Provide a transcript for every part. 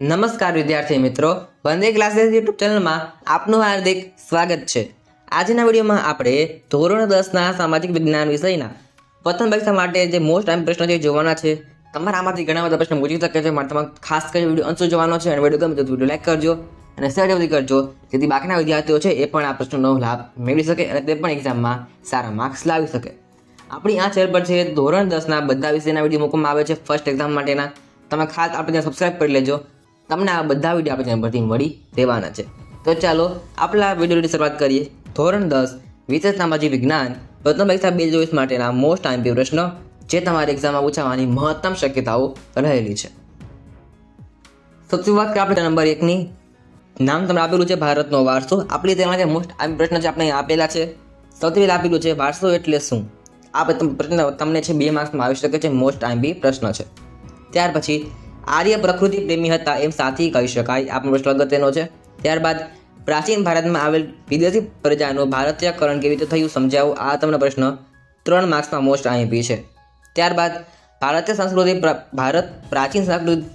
નમસ્કાર વિદ્યાર્થી મિત્રો, વંદે ક્લાસીસ યુટ્યુબ ચેનલમાં આપનું હાર્દિક સ્વાગત છે. આજના વિડીયોમાં આપણે ધોરણ દસના સામાજિક વિજ્ઞાન વિષયના પ્રથમ પરીક્ષા માટે જે મોસ્ટ ટાઈમ પ્રશ્નો છે જોવાના છે. તમારા આમાંથી ઘણા બધા પ્રશ્નો પૂછી શકે છે માટે તમારે ખાસ કરી વીડિયો અંશો જોવાનો છે અને વીડિયો ગમે તો વીડિયો લાઈક કરજો અને શેર જલ્દી કરજો, જેથી બાકીના વિદ્યાર્થીઓ છે એ પણ આ પ્રશ્નનો લાભ મેળવી શકે અને તે પણ એક્ઝામમાં સારા માર્ક્સ લાવી શકે. આપણી આ ચેનલ પર છે ધોરણ દસના બધા વિષયના વીડિયો મૂકવામાં આવે છે ફર્સ્ટ એક્ઝામ માટેના. તમે ખાસ આપણે ત્યાં સબસ્ક્રાઈબ કરી લેજો. તમને આ બધા વીડિયો આપણે પરથી મળી રહેવાના છે. તો ચાલો, આપણા વિડીયોની શરૂઆત કરીએ. ધોરણ દસ, વિશેષ સામાજિક વિજ્ઞાન. પ્રથમ પરીક્ષા બે ચોવીસ માટેના મોસ્ટ આઈમ્પી પ્રશ્ન, જે તમારી એક્ઝામમાં પૂછાવાની મહત્તમ શક્યતાઓ રહેલી છે. સૌથી વાત કરીએ આપણે નંબર એકની નામ તમને આપેલું છે ભારતનો વારસો. આપણી તેમાં જે મોસ્ટ પ્રશ્ન છે આપણે આપેલા છે, સૌથી પહેલાં આપેલું છે વારસો એટલે શું? આ પ્રશ્ન તમને છે બે માર્ક્સમાં આવી શકે છે મોસ્ટ આઈમ્પી પ્રશ્ન છે. ત્યાર પછી આર્ય પ્રકૃતિ પ્રેમી હતા એમ સાથી કહી શકાય. આ પણ પ્રશ્ન અગત્યનો છે. ત્યારબાદ પ્રાચીન ભારતમાં આવેલ વિદેશી પ્રજાનું ભારતીયકરણ કેવી રીતે થયું સમજાવો? આ તમને પ્રશ્ન ત્રણ માર્ક્સમાં મોસ્ટ આઈમ્પી છે. ત્યારબાદ ભારતીય સંસ્કૃતિ ભારત પ્રાચીન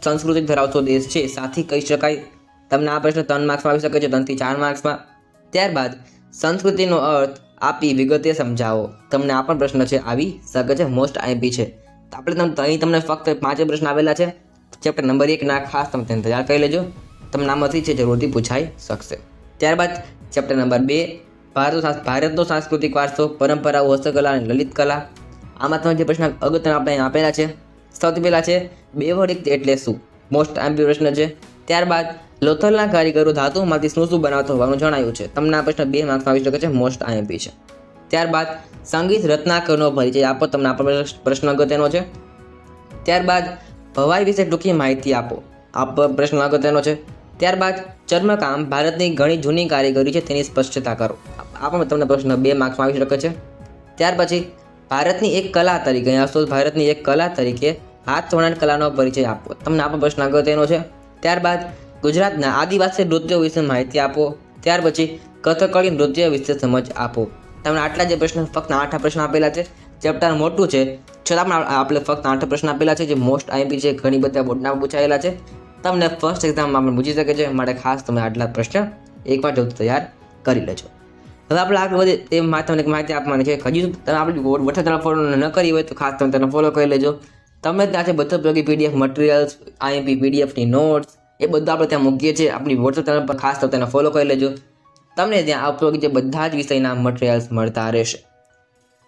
સંસ્કૃતિ ધરાવતો દેશ છે. સાથી કહી શકાય. તમને આ પ્રશ્ન ત્રણ માર્ક્સમાં આવી શકે છે, ત્રણથી ચાર માર્ક્સમાં. ત્યારબાદ સંસ્કૃતિનો અર્થ આપી વિગતે સમજાવો. તમને આ પણ પ્રશ્ન છે, આવી શકે છે મોસ્ટ આઈપી છે. આપણે તમને અહીં તમને ફક્ત પાંચ પ્રશ્ન આવેલા છે. ચેપ્ટર નંબર એકના ખાસ તમે તેને તૈયાર કરી લેજો. તમને આમાંથી છે જરૂરથી પૂછાઈ શકશે. ત્યારબાદ ચેપ્ટર નંબર બે ભારત ભારતનો સાંસ્કૃતિક વારસો, પરંપરાઓ, હસ્તકલા અને લલિત કલા. આમાં તમે જે પ્રશ્ન અગત્યના આપણે આપેલા છે. સૌથી પહેલાં છે બેવરિક એટલે શું? મોસ્ટ આમ્પી પ્રશ્ન છે. ત્યારબાદ, લોથલના કારીગરો ધાતુમાંથી શું શું બનાવતો હોવાનું જણાયું છે. તમને આ પ્રશ્ન બે માર્ક્સમાં આવી શકે છે મોસ્ટ આઈએમપી છે ત્યારબાદ, સંગીત રત્નાકરનો પરિચય આપો. તમને આ પણ પ્રશ્ન અગત્યનો છે. ત્યારબાદ ભવાઈ વિશે ટૂંકી માહિતી આપો. આ પ્રશ્ન અગત્યનો છે, ત્યારબાદ ચર્મકામ ભારતની ઘણી જૂની કારીગરી છે, તેની સ્પષ્ટતા કરો. આ પણ તમને પ્રશ્ન બે માર્ક્સમાં આવી શકે છે. ત્યાર પછી, ભારતની એક કલા તરીકે, અહીંયા ભારતની એક કલા તરીકે હાથ વણાટ કલાનો પરિચય આપો. તમને આ પણ પ્રશ્ન અગત્યનો છે, ત્યારબાદ ગુજરાતના આદિવાસી નૃત્યો વિશે માહિતી આપો. ત્યાર પછી, કથકળી નૃત્ય વિશે સમજ આપો. તમને આટલા જે પ્રશ્ન, ફક્ત આઠ પ્રશ્ન આપેલા છે. ચેપ્ટર મોટું છે છતાં પણ આપણે ફક્ત આઠ પ્રશ્ન આપેલા છે, જે મોસ્ટ આઈપી છે, ઘણી બધા બોર્ડના પૂછાયેલા છે. તમને ફર્સ્ટ એક્ઝામમાં પણ પૂછી શકે છે માટે ખાસ તમે આટલા પ્રશ્ન એકવાર જવું તૈયાર કરી લેજો. હવે આપણે આગળ વધે તે તમને માહિતી આપવાની છે. હજી તમે આપણી વોટ્સએપ તમે ફોલો ન કરી હોય તો ખાસ તમે તેને ફોલો કરી લેજો. તમે ત્યાં છે બધા ઉપયોગી પીડીએફ મટીરિયલ્સ આઈએમપી પીડીએફની નોટ્સ એ બધું આપણે ત્યાં મૂકીએ છીએ. આપણી વોટ્સએપ ચેનલ પર ખાસ તમે તેને ફોલો કરી લેજો. તમને ત્યાં ઉપયોગી જે બધા જ વિષયના મટીરિયલ્સ મળતા રહેશે.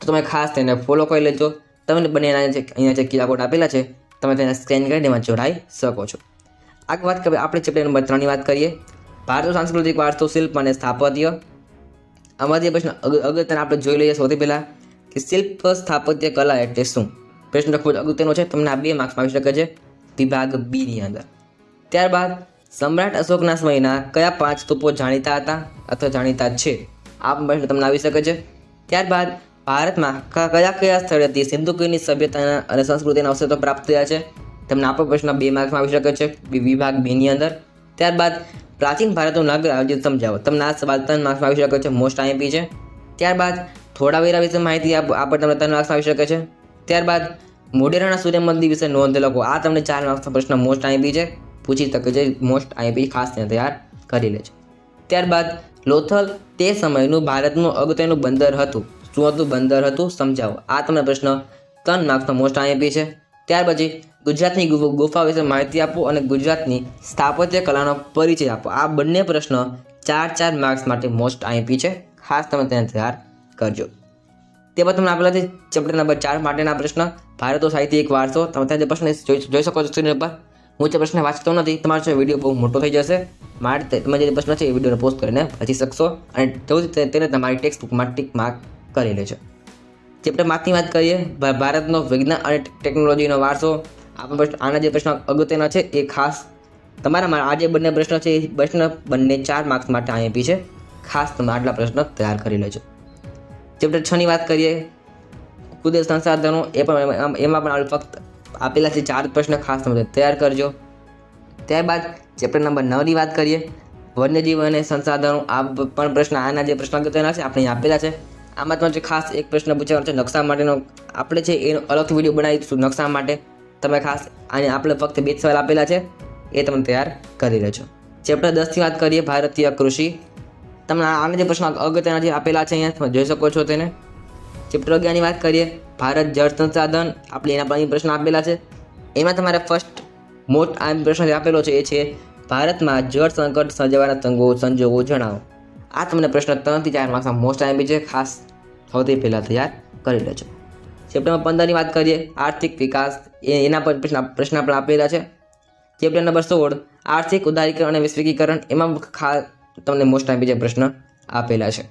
તો તમે ખાસ તેને ફોલો કરી લેજો. તમને બંને એના જે અહીંયા જે કિલા કોડ આપેલા છે, તમે તેને સ્કેન કરીને એમાં જોડાઈ શકો છો. આગળ વાત કરીએ આપણે ચેપ્ટર નંબર ત્રણની વાત કરીએ. ભારતીય સાંસ્કૃતિક વારસો, શિલ્પ અને સ્થાપત્ય. આમાંથી પ્રશ્ન અગ- અગત્યના આપણે જોઈ લઈએ સૌથી પહેલાં કે શિલ્પ સ્થાપત્ય કલા એટલે શું? પ્રશ્ન ખૂબ જ અગત્યનો છે, તમને આ બે માર્ક્સ આવી શકે છે. વિભાગ બીની અંદર. ત્યારબાદ સમ્રાટ અશોકના સમયના કયા પાંચ સ્તૂપો જાણીતા હતા અથવા જાણીતા છે? આ પ્રશ્ન તમને આવી શકે છે. ત્યારબાદ ભારતમાં કયા કયા સ્થળેથી સિંધુકીની સભ્યતાના અને સંસ્કૃતિના અવશેષો પ્રાપ્ત થયા છે? તમને આપણો પ્રશ્ન બે માર્ક્સમાં આવી શકે છે. વિભાગ બીની અંદર. ત્યારબાદ પ્રાચીન ભારતનું નગર આયોજન સમજાવો. તમને આ સવાલ ત્રણ માર્ક્સમાં આવી શકે છે. મોસ્ટ આઈએમપી છે. ત્યારબાદ થોડાવેરા વિશે માહિતી આ પણ તમને ત્રણ માર્ક્સમાં આવી શકે છે. ત્યારબાદ મોઢેરાના સૂર્ય મંદિર વિશે નોંધ લખો. આ તમને ચાર માર્ક્સનો પ્રશ્ન મોસ્ટ આઈએમપી છે. પૂછી શકે છે. મોસ્ટ આઈએમપી ખાસ તેને તૈયાર કરી લેજો ત્યારબાદ લોથલ તે સમયનું ભારતનું અગત્યનું બંદર હતું. હતું બંદર હતું, સમજાવો. આ તમને પ્રશ્ન ત્રણ માર્ક્સનો મોસ્ટ આઈએમપી છે. ત્યાર પછી ગુજરાતની ગુફા વિશે માહિતી આપો અને ગુજરાતની સ્થાપત્ય કલાનો પરિચય આપો. આ બંને પ્રશ્ન ચાર ચાર માર્ક્સ માટે મોસ્ટ આઈએમપી છે. ખાસ તમે તેને તૈયાર કરજો. તે બાદ તમને આપેલા છે ચેપ્ટર નંબર ચાર માટેના પ્રશ્ન. ભારતો સાહિત્ય એક વારસો. તમે ત્યાં જે પ્રશ્ન જોઈ શકો છો સ્ક્રીન પર હું જે પ્રશ્ન વાંચતો નથી, તમારો જે વીડિયો બહુ મોટો થઈ જશે. તે- તમે જે પ્રશ્ન છે એ વિડીયોને પોસ્ટ કરીને વાંચી શકશો. અને જલ્દી તેને તમારી ટેક્સ્ટ બુકમાં ટીક માર્ક કરી લેજો આપણે માથની વાત કરીએ ભારતનો વિજ્ઞાન અને ટેકનોલોજીનો વારસો આ પ્રશ્ન, આના જે પ્રશ્નો અગત્યના છે એ ખાસ તમારા આ જે બંને પ્રશ્નો છે, એ પ્રશ્ન બંને ચાર માર્ક્સ માટે આઈએમપી છે. ખાસ તમે આટલા પ્રશ્ન તૈયાર કરી લેજો. ચેપ્ટર છની વાત કરીએ, કુદરત સંસાધનો, એ પણ એમાં પણ આપણે ફક્ત આપેલા છે ચાર પ્રશ્ન ખાસ તમે તૈયાર કરજો. ત્યારબાદ ચેપ્ટર નંબર નવની વાત કરીએ, વન્યજીવ અને સંસાધનો, આ પણ પ્રશ્ન, આના જે પ્રશ્ન અગત્યના છે, આપણે આપેલા છે. આમાં તમારે જે ખાસ એક પ્રશ્ન પૂછવાનો છે, નકશા માટેનો આપણે છે એનો અલગથી વીડિયો બનાવીશું નકશા માટે, તમે ખાસ આને આપણે ફક્ત બે સવાલ આપેલા છે, એ તમે તૈયાર કરી લેજો. ચેપ્ટર દસથી વાત કરીએ, ભારતીય કૃષિ. તમને આને જે પ્રશ્નો અગત્યના જે આપેલા છે અહીંયા, તમે જોઈ શકો છો તેને. ચેપ્ટર અગિયારની વાત કરીએ, ભારત જળ સંસાધન, આપણે એના પર પ્રશ્ન આપેલા છે. એમાં તમારે ફર્સ્ટ મોટ આ પ્રશ્ન જે આપેલો છે એ છે, ભારતમાં જળ સંકટ સર્જાવાના તંગો સંજોગો જણાવો. આ તમને પ્રશ્ન ત્રણથી ચાર માર્ક્સમાં મોસ્ટ આઈમ્પી છે. ખાસ સૌથી પહેલાં તૈયાર કરી લેજો. ચેપ્ટરમાં પંદરની વાત કરીએ. આર્થિક વિકાસ એ એના પર પ્રશ્ન પ્રશ્ન પણ આપેલા છે. ચેપ્ટર નંબર સોળ. આર્થિક ઉદારીકરણ અને વૈશ્વિકીકરણ એમાં ખાસ તમને મોસ્ટ આઈમ્પી જે પ્રશ્ન આપેલા છે.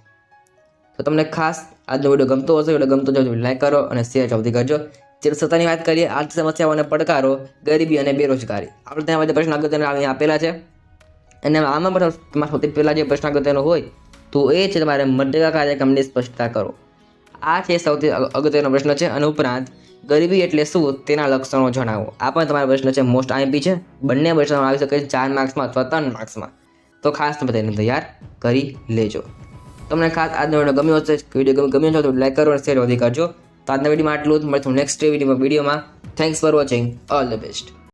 તો તમને ખાસ આજનો વીડિયો ગમતો હશે વીડિયો ગમતો જો લાઈક કરો અને શેર સૌથી કરજો. ચેપ્ટર સત્તાની વાત કરીએ. આર્થિક સમસ્યાઓ અને પડકારો, ગરીબી અને બેરોજગારી. આપણે ત્યાં બધા પ્રશ્ન અગત્યના આપેલા છે. અને આમાં પણ તમારા સૌથી પહેલાં જે પ્રશ્ન અગત્યનો હોય, તો એ છે તમારે મનરેગા કાર્યક્રમની સ્પષ્ટતા કરો. આ છે સૌથી અગત્યનો પ્રશ્ન છે અને ઉપરાંત ગરીબી એટલે શું તેના લક્ષણો જણાવો. આ પણ તમારો પ્રશ્ન છે મોસ્ટ આઈએમપી છે. બંને પ્રશ્નો આવી શકે છે ચાર માર્ક્સમાં અથવા ત્રણ માર્ક્સમાં. તો ખાસ તમે તેને તૈયાર કરી લેજો. તમને ખાસ આજનો વીડિયો ગમ્યો હશે વીડિયો ગમ્યો છે તો લાઈક કરો અને શેર વધી કરજો. તો આજના વિડીયોમાં આટલું જ. મળશું નેક્સ્ટ વિડીયોમાં વિડીયોમાં. Thanks for watching all the best